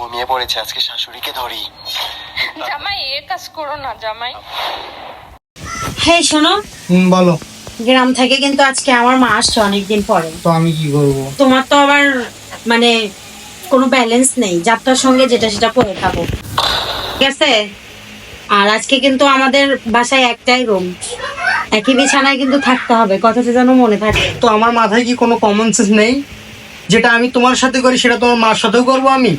ঘুমিয়ে পড়েছে আজকে শাশুড়িকে ধরি। জামাই এ কাজ করো না জামাই। হে শোনো। হুম বলো। গ্রাম থেকে কিন্তু আজকে আমার মা আসছে অনেকদিন পরে। তো আমি কি করব? তোমার তো আবার মানে কোনো ব্যালেন্স নেই। যাত্রার সঙ্গে যেটা সেটা পরে থাকো ঠিক আছে? আর আজকে কিন্তু আমাদের বাসায় একটাই রুম একই বিছানায় কিন্তু থাকতে হবে। কথাটা যেন মনে থাকে। তো আমার মাথায় কি কোনো কমন সেন্স নেই? যেটা আমি তোমার সাথে করি সেটা তোমার মার সাথেও করব আমি?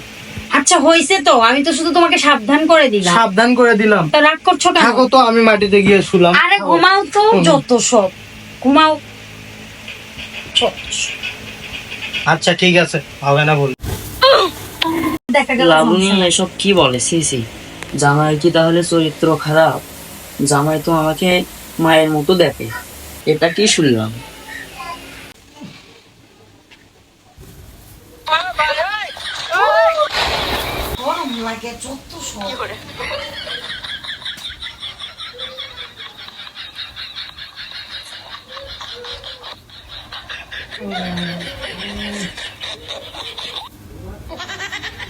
আচ্ছা হয়েছে তো। আমি তো শুধু তোমাকে সাবধান করে দিলাম। সাবধান করে দিলাম। তা রাগ করছ কেন? থাকো তো আমি মাটিতে গিয়ে শুলাম। আরে ঘুমাও তো যত সব। ঘুমাও। আচ্ছা ঠিক আছে। হবে না বল। দেখা গেল লাবণী এসব কি বলে? সিসি জামাই কি তাহলে চরিত্র খারাপ? জামাই তো আমাকে মায়ের মতো দেখে। এটা কি শুনলাম? লাগে যত সব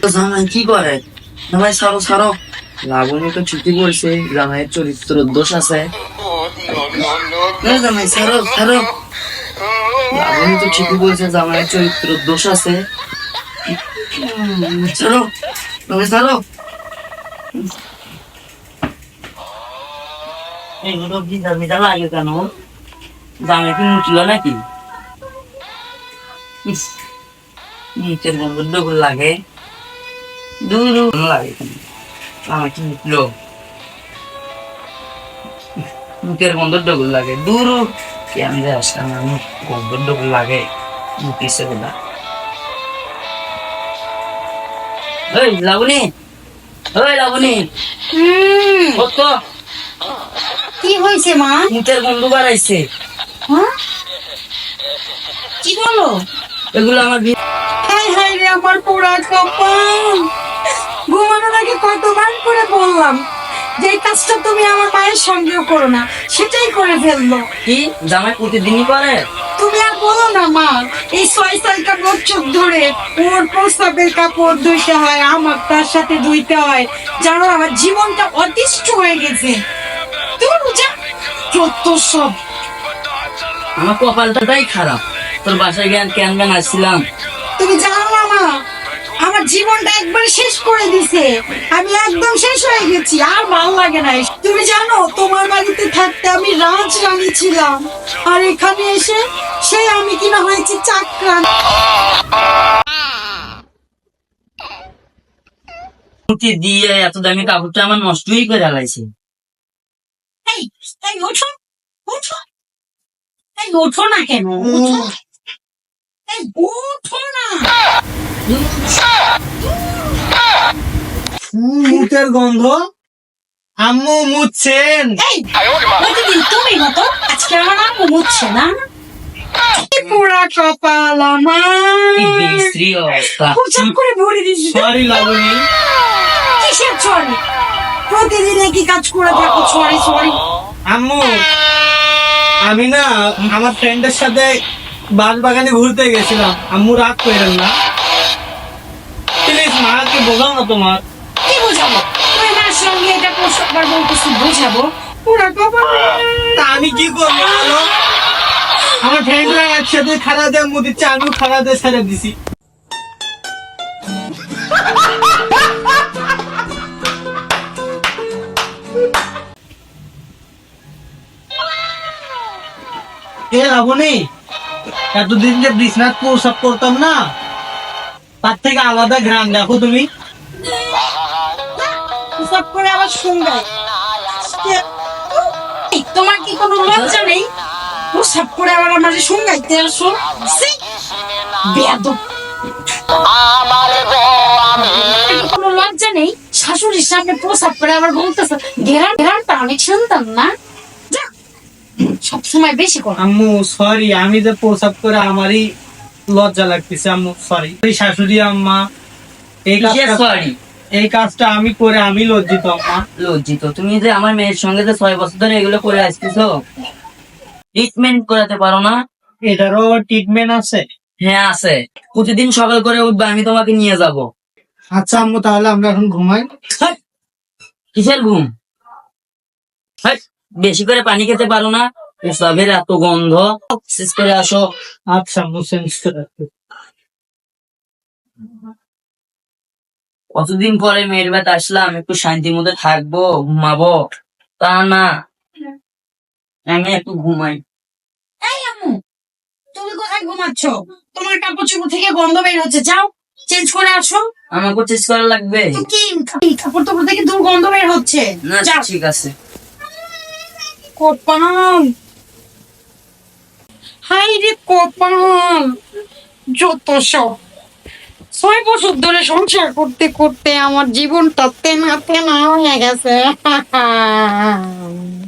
তো কি করে? জামাই সারো সারো লাবণী তো ছুটি করছে জামাইয়ের চরিত্র দোষ আছে। জামাই সারো সারো লাবণী তো ঠিকই বলছে জামাইয়ের চরিত্র দোষ আছে। জামাই ছাড়ো এগুলো কি জামিটা লাগে কেন জামাই কি মুটলো নাকি মুখের গন্ধ ডবল লাগে দূর লাগে আমার কি মুটলো মুখের গন্ধ লাগে দূর কি আমি আসলাম মুখ গন্ধ ডবল লাগে মুখিছে বলা ওই লাবণী। ওই লাবণী। কত কি হয়েছে মা? মুখের গন্ধ বাড়াইছে। কি বলো? এগুলো আমার বি- হাই হাই রে আমার পোড়া কপাল। ঘুমানোর আগে কতবার করে বললাম যে কাজটা তুমি আমার মায়ের সঙ্গেও করো না সেটাই করে ফেলল। কি? জামাই প্রতিদিনই করে? বলো না মা। এই ছয় সালটা বছর ধরে ওর প্রস্তাবের কাপড় ধুইতে হয় আমার তার সাথে ধুইতে হয়। জানো আমার জীবনটা অতিষ্ঠ হয়ে গেছে। তোর বুঝা যত সব। আমার কপালটাই খারাপ। তোর বাসায় জ্ঞান কেন আসছিলাম? তুমি জানো আমার জীবনটা একবার শেষ করে দিছে। আমি একদম শেষ হয়ে গেছি আর ভালো লাগে না তুমি জানো তোমার বাড়িতে থাকতে আমি রাজ রানী ছিলাম। আর এখানে এসে সে আমি কিনা হয়েছি চাকরা মুখে দিয়ে এত দামি কাপড়টা আমার নষ্টই করে লাইছে। এই এই ওঠো ওঠো। এই ওঠো না কেন ওঠো। এই ওঠো না। মুখের গন্ধ? আম্মু মুছছেন এই প্রতিদিন তুমি মতো আজকে আমার আম্মু মুছছে না। কি কপাল আমার। বিশ্রী অবস্থা। উচাপ করে ভরে দিছি সরি লাবণী। কিসের সরি প্রতিদিন একই কাজ করে থাকো সরি সরি আম্মু আমি না আমার ফ্রেন্ডের সাথে বাস বাগানে ঘুরতে গেছিলাম। আম্মু রাগ করেন না। প্লিজ মাকে বোঝাও না তোমার। কি বোঝাবো? তুমি মার সঙ্গে এটা বলতেছি বোঝাবো? পোড়া কপাল তা আমি কি করব বলো? আমার ফ্রেন্ডরা একসাথে খাড়া দিয়ে মুদি খাড়া দিয়ে ছেড়ে দিছি। এ রাবণী এতদিন যে বিশ্বনাথ প্রসাব করতাম না তার থেকে আলাদা ঘ্রাণ দেখো তুমি। সব করে আবার শুনগায় তোমার কি কোনো লজ্জা নেই? করে আবার আমাকে শুনগাইতে আসো কোনো লজ্জা নেই? শাশুড়ির সামনে প্রসাব করে আবার বলতেছে ঘেরান ঘেরানটা অনেক শুনতাম না। সবসময় বেশি কর আম্মু সরি আমি যে প্রসাব করে আমারই লজ্জা লাগতেছে আম্মু সরি এই শাশুড়ি আম্মা এই কাজটা সরি এই কাজটা আমি করে আমি লজ্জিত আম্মা। লজ্জিত? তুমি যে আমার মেয়ের সঙ্গে যে ছয় বছর ধরে এগুলো করে আসতেছো ট্রিটমেন্ট করাতে পারো না? এটারও ট্রিটমেন্ট আছে। হ্যাঁ আছে। প্রতিদিন সকাল করে উঠবে আমি তোমাকে নিয়ে যাব। আচ্ছা আম্মু তাহলে আমরা এখন ঘুমাই। কিসের ঘুম! বেশি করে পানি খেতে পারো না। সবের এত গন্ধ। শেষ করে আসো। আচ্ছা রাখি। কতদিন পরে মেয়ের বাড়িতে আসলাম? একটু শান্তির মধ্যে থাকব ঘুমাবো। তা না। আমি একটু ঘুমাই। তুমি কোথায় ঘুমাচ্ছ? তোমার কাপড় চোপড় থেকে গন্ধ বের হচ্ছে। যাও চেঞ্জ করে আসো। আমাকে চেঞ্জ করা লাগবে? কি কাপড় টাপড় থেকে দুর্গন্ধ বের হচ্ছে? না যাও। ঠিক আছে। কপাল হাই রে কপাল, যত সব। ছয় বছর ধরে সংসার করতে করতে আমার জীবনটা তেনা তেনা হয়ে গেছে।